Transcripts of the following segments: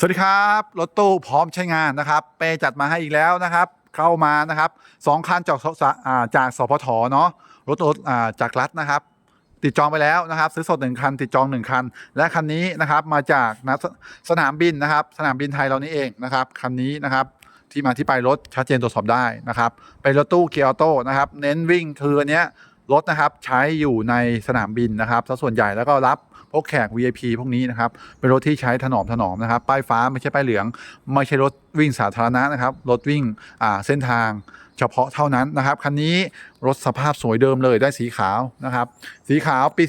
สวัสดีครับรถตู้พร้อมใช้งานนะครับ เปจัดมาให้อีกแล้วนะครับ เข้ามานะครับสองคันจากสาจากสพทเนาะรถรถอ่าจากรัฐนะครับ ติดจองไปแล้วนะครับ ซื้อสดหนึ่งคัน ติดจองหนึ่งคัน และคันนี้นะครับมาจากนะสนามบินนะครับ สนามบินไทยเรานี่เองนะครับคันนี้นะครับที่มาที่ไปรถชัดเจนตรวจสอบได้นะครับเป็นรถตู้เกียร์ออโต้นะครับเน้นวิ่งคืออันเนี้ยรถนะครับใช้อยู่ในสนามบินนะครับส่วนใหญ่แล้วก็รับ พวกแขก VIP พวกนี้นะครับเป็นรถที่ใช้ถนอมถนอมนะครับ ป้ายฟ้าไม่ใช่ป้ายเหลือง ไม่ใช่รถวิ่งสาธารณะนะครับ รถวิ่งอ่าเส้นทางเฉพาะเท่านั้นนะครับ คันนี้รถสภาพสวยเดิมเลยได้สีขาวนะครับ สีขาวปี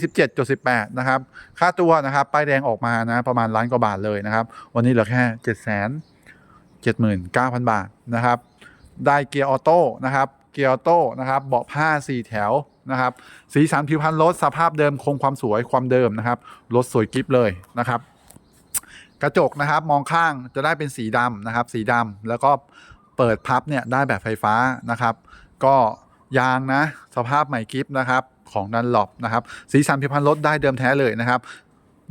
17.18 นะครับ ค่าตัวนะครับ ป้ายแดงออกมานะประมาณล้านกว่าบาทเลยนะครับ วันนี้เหลือแค่7 0 0 0 0 79,000 บาทนะครับ ได้เกียร์ออโต้นะครับ เกียร์ออโต้นะครับ เบาะผ้า 4 แถว นะครับ สีสันผิวพรรณรถสภาพเดิมคงความสวยความเดิมนะครับรถสวยกิฟเลยนะครับกระจกนะครับมองข้างจะได้เป็นสีดำนะครับ สีดำแล้วก็เปิดพับเนี่ยได้แบบไฟฟ้านะครับ ก็ยางนะสภาพใหม่กิฟนะครับของดันหลบนะครับ สีสันผิวพรรณรถได้เดิมแท้เลยนะครับ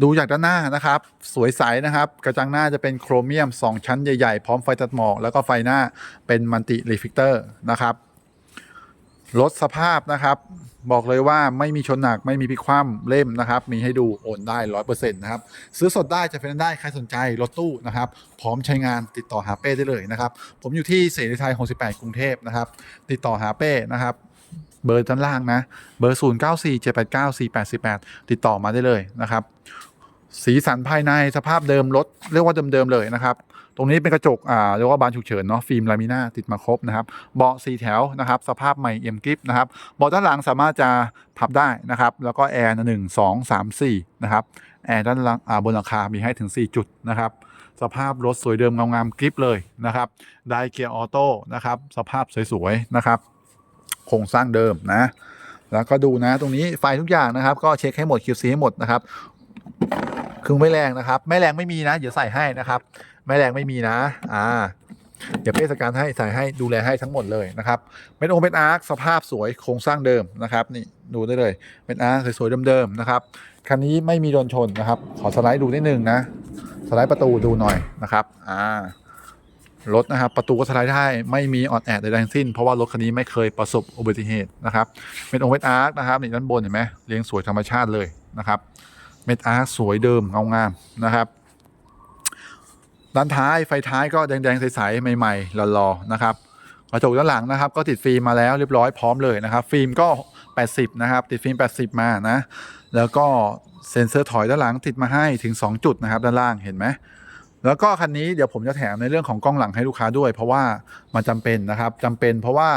ดูจากด้านหน้านะครับ สวยใสนะครับ กระจังหน้าจะเป็นโครเมียม 2 ชั้นใหญ่ ๆ พร้อมไฟตัดหมอก แล้วก็ไฟหน้าเป็นมันติรีฟิกเตอร์นะครับ รถสภาพนะครับ บอกเลยว่าไม่มีชนหนักไม่มีพิกคว่ำเล่มนะครับ มีให้ดูโอนได้ร้อยเปอร์เซ็นต์นะครับ ซื้อสดได้จะเป็นได้ใครสนใจรถตู้นะครับ พร้อมใช้งานติดต่อหาเป้ได้เลยนะครับ ผมอยู่ที่เสรีไทย68 กรุงเทพนะครับ ติดต่อหาเป้นะครับ เบอร์ด้านล่างนะ เบอร์ 0 9 4 7 8 9 4 8 4 8 ติดต่อมาได้เลยนะครับ สีสันภายในสภาพเดิมรถเรียกว่าเดิมๆเลยนะครับ ตรงนี้เป็นกระจกอ่าเรียกว่าบานฉุกเฉินเนาะฟิล์มลามิน่าติดมาครบนะครับเบาะสีแถวนะครับสภาพใหม่เอ็มกริฟนะครับเบาะด้านหลังสามารถจะพับได้นะครับแล้วก็แอร์หนึ่งสองสามสี่นะครับแอร์ด้านหลังอ่าบนหลังคา มีให้ถึง 4 จุดนะครับสภาพรถสวยเดิมงามๆกริปเลยนะครับได้เกียร์ออโต้นะครับสภาพสวยๆนะครับโครงสร้างเดิมนะแล้วก็ดูนะตรงนี้ไฟทุกอย่างนะครับ ก็เช็คให้หมด QC ให้หมดนะครับ คือไม่แรงนะครับ ไม่แรงไม่มีนะ เดี๋ยวใส่ให้นะครับ ไม่แรงไม่มีนะ อ่า เดี๋ยวเทศกาลให้ใส่ให้ดูแลให้ทั้งหมดเลยนะครับเป็นองค์เป็นอาร์คสภาพสวยโครงสร้างเดิมนะครับ นี่ดูได้เลยเป็นอาร์คสวยๆเดิมๆนะครับคันนี้ไม่มีโดนชนนะครับ ขอสไลด์ดูนิดนึงนะสไลด์ประตูดูหน่อยนะครับ อ่ารถนะครับประตูก็สไลด์ได้ไม่มีออดแอดใดๆทั้งสิ้น เพราะว่ารถคันนี้ไม่เคยประสบอุบัติเหตุนะครับเป็นองค์เป็นอาร์คนะครับนี่ด้านบนเห็นไหมเรียงสวยธรรมชาติเลยนะครับ เม็ดอาร์สวยเดิมเงางามนะครับ ด้านท้ายไฟท้ายก็แดงๆใสๆใหม่ๆหล่อๆนะครับกระจกด้านหลังนะครับ ก็ติดฟิล์มมาแล้วเรียบร้อยพร้อมเลยนะครับ ฟิล์มก็ 80 นะครับ ติดฟิล์ม 80 มานะ แล้วก็เซ็นเซอร์ถอยด้านหลังติดมาให้ถึง 2 จุดนะครับ ด้านล่างเห็นไหม แล้วก็คันนี้เดี๋ยวผมจะแถมในเรื่องของกล้องหลังให้ลูกค้าด้วย เพราะว่ามันจำเป็นนะครับจำเป็นเพราะว่า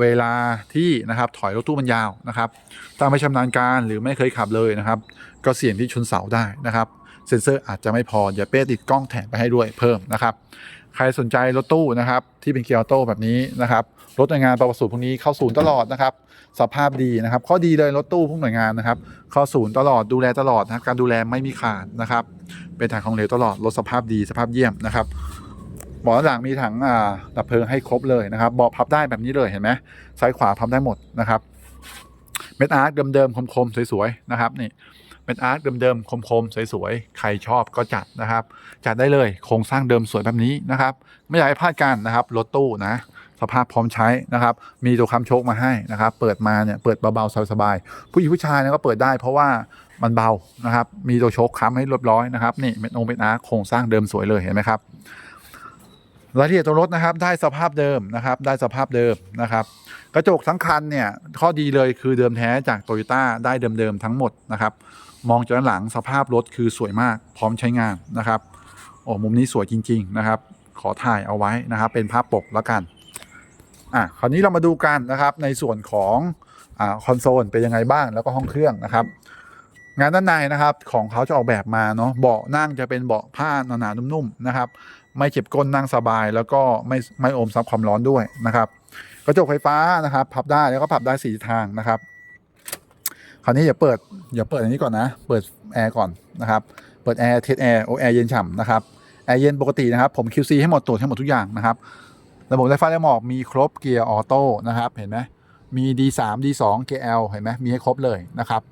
เวลาที่นะครับถอยรถตู้มันยาวนะครับถ้าไม่ชำนาญการหรือไม่เคยขับเลยนะครับ ก็เสี่ยงที่ชนเสาได้นะครับ เซ็นเซอร์อาจจะไม่พอเดี๋ยวเป้ติดกล้องแถมไปให้ด้วยเพิ่มนะครับ ใครสนใจรถตู้นะครับ ที่เป็นเกียร์ออโต้แบบนี้นะครับ รถหน่วยงานประวัติสูตรพวกนี้เข้าศูนย์ตลอดนะครับ สภาพดีนะครับ ข้อดีเลยรถตู้พวกหน่วยงานนะครับ เข้าศูนย์ตลอดดูแลตลอดนะครับ การดูแลไม่มีขาดนะครับ เป็นถังของเหลวตลอด รถสภาพดีสภาพเยี่ยมนะครับเบาะด้านหลังมีถังอ่าดับเพลิงให้ครบเลยนะครับเบาะพับได้แบบนี้เลยเห็นไหมซ้ายขวาพับได้หมดนะครับ เม็ดอาร์คเดิมๆคมๆสวยๆนะครับนี่ เป็นอาร์คเดิมๆคมๆสวยๆ ใครชอบก็จัดนะครับ จัดได้เลยโครงสร้างเดิมสวยแบบนี้นะครับ ไม่อยากให้พลาดกันนะครับรถตู้นะ สภาพพร้อมใช้นะครับ มีตัวคำโชคมาให้นะครับ เปิดมาเนี่ยเปิดเบาๆสบายๆผู้หญิงผู้ชายเนี่ยก็เปิดได้เพราะว่ามันเบานะครับ มีตัวโชคค้ำให้เรียบร้อยนะครับนี่เป็นองค์เป็นอาร์คโครงสร้างเดิมสวยเลยเห็นไหมครับรายละเอียดตัวรถนะครับได้สภาพเดิมนะครับได้สภาพเดิมนะครับ กระจกทั้งคันเนี่ยข้อดีเลยคือเดิมแท้จากโตโยต้าได้เดิมๆทั้งหมดนะครับ มองจากด้านหลังสภาพรถคือสวยมากพร้อมใช้งานนะครับโอ้มุมนี้สวยจริง ๆ นะครับ ขอถ่ายเอาไว้นะครับ เป็นภาพปกแล้วกันอะคราวนี้เรามาดูกันนะครับในส่วนของอ่าคอนโซลเป็นยังไงบ้างแล้วก็ห้องเครื่องนะครับ งานด้านในนะครับของเขาจะออกแบบมาเนาะเบาะนั่งจะเป็นเบาะผ้าหนาๆนุ่มๆนะครับ ไม่เจ็บก้นนั่งสบายแล้วก็ไม่ไม่อมซับความร้อนด้วยนะครับ กระจกไฟฟ้านะครับ พับได้แล้วก็พับได้สี่ทางนะครับ คราวนี้อย่าเปิดอย่าเปิดอันนี้ก่อนนะ เปิดแอร์ก่อนนะครับ เปิดแอร์เทสแอร์โอแอร์เย็นฉ่ำนะครับแอร์เย็นปกตินะครับผม QC ให้หมดตรวจให้หมดทุกอย่างนะครับระบบไฟฟ้าและหมอกมีครบเกียร์ออโต้นะครับ เห็นไหมมี D3 D2 KL เห็นไหมมีให้ครบเลยนะครับ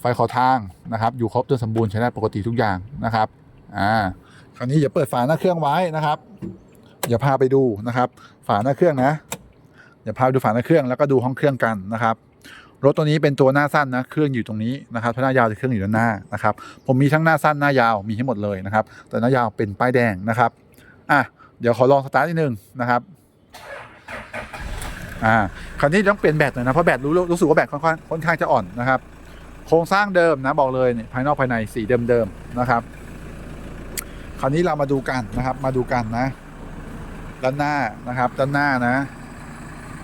ไฟขอทางนะครับ อยู่ครบจนสมบูรณ์ใช้ได้ปกติทุกอย่างนะครับอ่าคราวนี้อย่าเปิดฝาหน้าเครื่องไว้นะครับ อย่าพาไปดูนะครับ ฝาหน้าเครื่องนะ อย่าพาดูฝาหน้าเครื่องแล้วก็ดูห้องเครื่องกันนะครับรถตัวนี้เป็นตัวหน้าสั้นนะเครื่องอยู่ตรงนี้นะครับถ้าหน้ายาวจะเครื่องอยู่ด้านหน้านะครับผมมีทั้งหน้าสั้นหน้ายาวมีให้หมดเลยนะครับ แต่หน้ายาวเป็นป้ายแดงนะครับอะเดี๋ยวขอลองสตาร์ทนิดนึงนะครับอ่าคราวนี้ต้องเปลี่ยนแบตหน่อยนะเพราะแบตรู้รู้สึกว่าแบตค่อนข้างค่อนข้างจะอ่อนนะครับ โครงสร้างเดิมนะบอกเลยเนี่ยภายนอกภายในสีเดิมๆนะครับ คราวนี้เรามาดูกันนะครับ มาดูกันนะ ด้านหน้านะครับ ด้านหน้านะ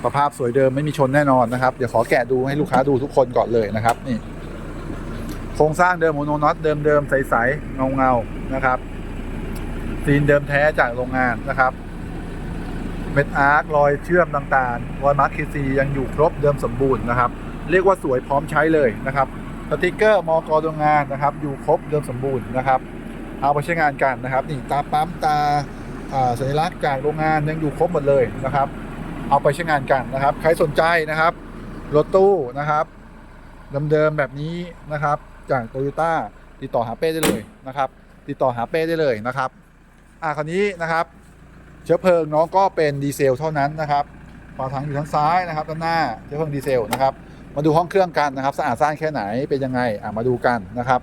สภาพสวยเดิมไม่มีชนแน่นอนนะครับ เดี๋ยวขอแกะดูให้ลูกค้าดูทุกคนก่อนเลยนะครับนี่โครงสร้างเดิมโมโนน็อตเดิมๆใสๆเงาๆนะครับซีนเดิมแท้จากโรงงานนะครับเม็ดอาร์ครอยเชื่อมต่างๆรอยมาร์คเคซียังอยู่ครบเดิมสมบูรณ์นะครับ เรียกว่าสวยพร้อมใช้เลยนะครับสติกเกอร์มอกโรงงานนะครับ อยู่ครบเดิมสมบูรณ์นะครับ เอาไปใช้งานกันนะครับนี่ตาปั๊มตาอ่าสัญลักษณ์จากโรงงานยังอยู่ครบหมดเลยนะครับ เอาไปใช้งานกันนะครับ ใครสนใจนะครับรถตู้นะครับเดิมๆแบบนี้นะครับ จากโตโยต้าติดต่อหาเป้ได้เลยนะครับ ติดต่อหาเป้ได้เลยนะครับอ่าคราวนี้นะครับ เชื้อเพลิงน้องก็เป็นดีเซลเท่านั้นนะครับฝาถังอยู่ทางซ้ายนะครับด้านหน้าเชื้อเพลิงดีเซลนะครับ มาดูห้องเครื่องกันนะครับ สะอาดสะอ้านแค่ไหนเป็นยังไงอ่ามาดูกันนะครับ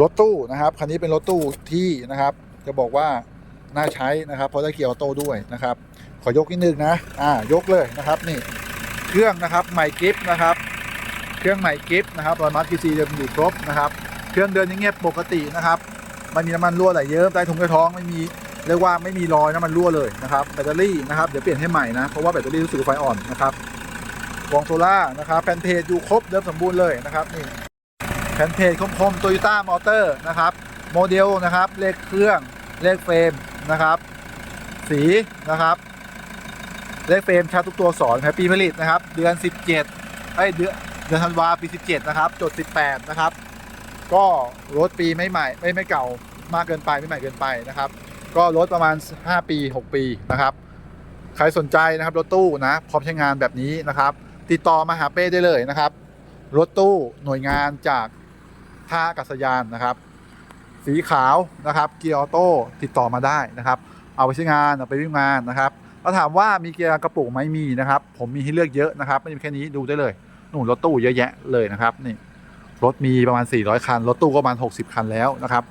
รถตู้นะครับคันนี้เป็นรถตู้ที่นะครับ จะบอกว่า น่าใช้นะครับเพราะได้เกียร์ออโต้ด้วยนะครับ ขอยกนิดนึงนะอ่ายกเลยนะครับนี่เครื่องนะครับใหม่กิฟต์นะครับเครื่องใหม่กิฟต์นะครับรอยมาร์คซีเดิมอยู่ครบนะครับ เครื่องเดินยังเงียบปกตินะครับไม่มีน้ำมันรั่วไหลเยิ้มใต้ถุงใต้ท้องไม่มีเรียกว่าไม่มีรอยน้ำมันรั่วเลยนะครับแบตเตอรี่นะครับเดี๋ยวเปลี่ยนให้ใหม่นะเพราะว่าแบตเตอรี่รู้สึกไฟอ่อนนะครับกองโซล่านะครับแผ่นเพจอยู่ครบเดิมสมบูรณ์เลยนะครับนี่แผ่นเพจคมๆโตโยต้ามอเตอร์นะครับโมเดลนะครับเลขเครื่องเลขเฟรม นะครับ สีนะครับเลขเฟรมชัดทุกตัวสอนครับปีผลิตนะครับ เดือน 17ไอ้ยเดือนเดือนธันวาปี 17 นะครับ จด 18 นะครับ ก็รถปีไม่ใหม่ไม่ไม่เก่ามากเกินไปไม่ใหม่เกินไปนะครับ ก็รถประมาณ 5 ปี 6 ปีนะครับ ใครสนใจนะครับรถตู้นะพร้อมใช้งานแบบนี้นะครับ ติดต่อมาหาเป้ได้เลยนะครับ รถตู้หน่วยงานจากท่าอากาศยานนะครับ สีขาวนะครับเกียร์ออโต้ติดต่อมาได้นะครับเอาไปใช้งานเอาไปวิ่งงานนะครับแล้วถามว่ามีเกียร์กระปุกไหมมีนะครับ ผมมีให้เลือกเยอะนะครับไม่ใช่แค่นี้ดูได้เลยนู่นรถตู้เยอะแยะเลยนะครับนี่รถมีประมาณ 400 คัน รถตู้ก็ประมาณ 60 คันแล้วนะครับ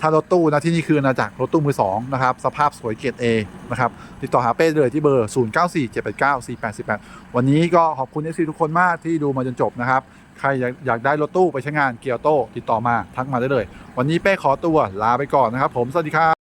ถ้ารถตู้นะที่นี่คืออาณากรถตู้มือสองนะครับ สภาพสวยเกรด A นะครับ ติดต่อหาเป้เลยที่เบอร์ 0 9 4 7 8 9 4 8 8วันนี้ก็ขอบคุณเอซีทุกคนมากที่ดูมาจนจบนะครับ ใครอยากอยากได้รถตู้ไปใช้งานเกียรโตติดต่อมาทักมาได้เลย วันนี้เป้ขอตัวลาไปก่อนนะครับผมสวัสดีครับ